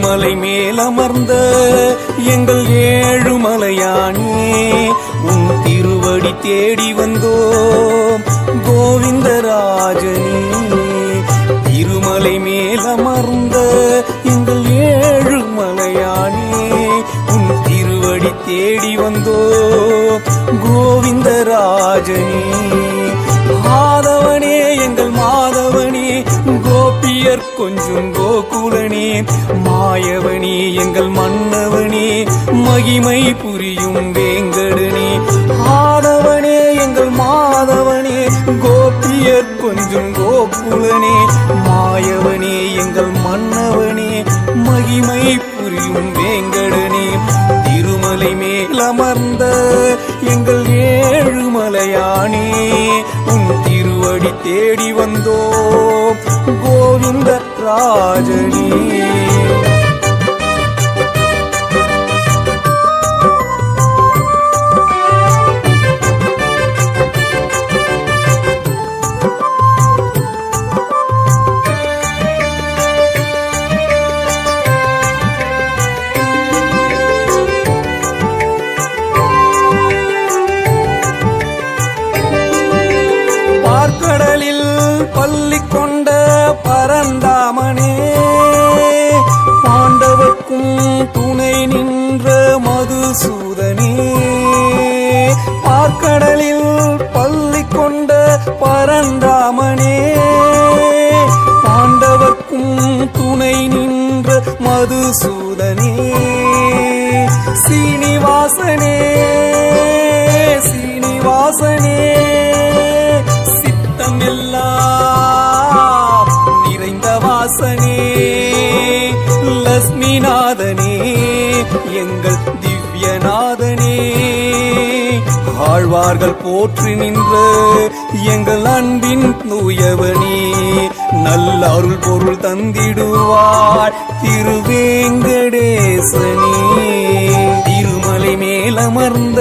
திருமலை மேலமர்ந்த எங்கள் ஏழுமலையானே உன் திருவடி தேடி வந்தோம். கோவிந்தராஜனே திருமலை மேலமர்ந்த எங்கள் ஏழுமலையானே உன் திருவடி தேடி வந்தோம். கோவிந்தராஜனே. கோபியர் கொஞ்சும் கோகுலனே மாயவனே எங்கள் மன்னவனே மகிமை புரியும் வேங்கடனே. ஆதவனே எங்கள் மாதவனே கோபியர் கொஞ்சும் கோகுலனே மாயவனே எங்கள் மன்னவனே மகிமை புரியும் வேங்கடனே. திருமலை மேல் அமர்ந்த எங்கள் ஏழுமலையானே உன் திருவடி தேடி வந்தோ ராஜனி. பள்ளி கொண்ட பரந்தாமனே. பாண்டவர்க்கும் துணை நின்ற மதுசூதனே. பார்க்கடலில் பள்ளி கொண்ட பரந்தாமனே. பாண்டவர்க்கும் துணை நின்ற மதுசூதனே. சீனிவாசனே சீனிவாசனே. சித்தம் எல்லாம் வாசனே லக்ஷ்மிநாதனே எங்கள் திவ்யநாதனே. ஆழ்வார்கள் போற்றி நின்ற எங்கள் அன்பின் தூயவனே நல்ல அருள் பொருள் தந்திடுவார் திருவேங்கடேசனே. திருமலை மேலமர்ந்த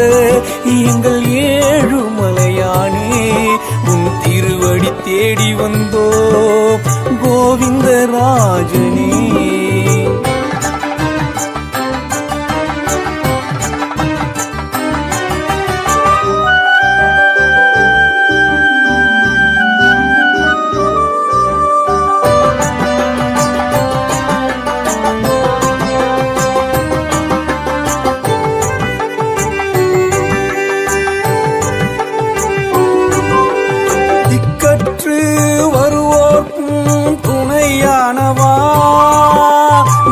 எங்கள் ஏழுமலையானே தேடி வந்தோ கோவிந்தராஜ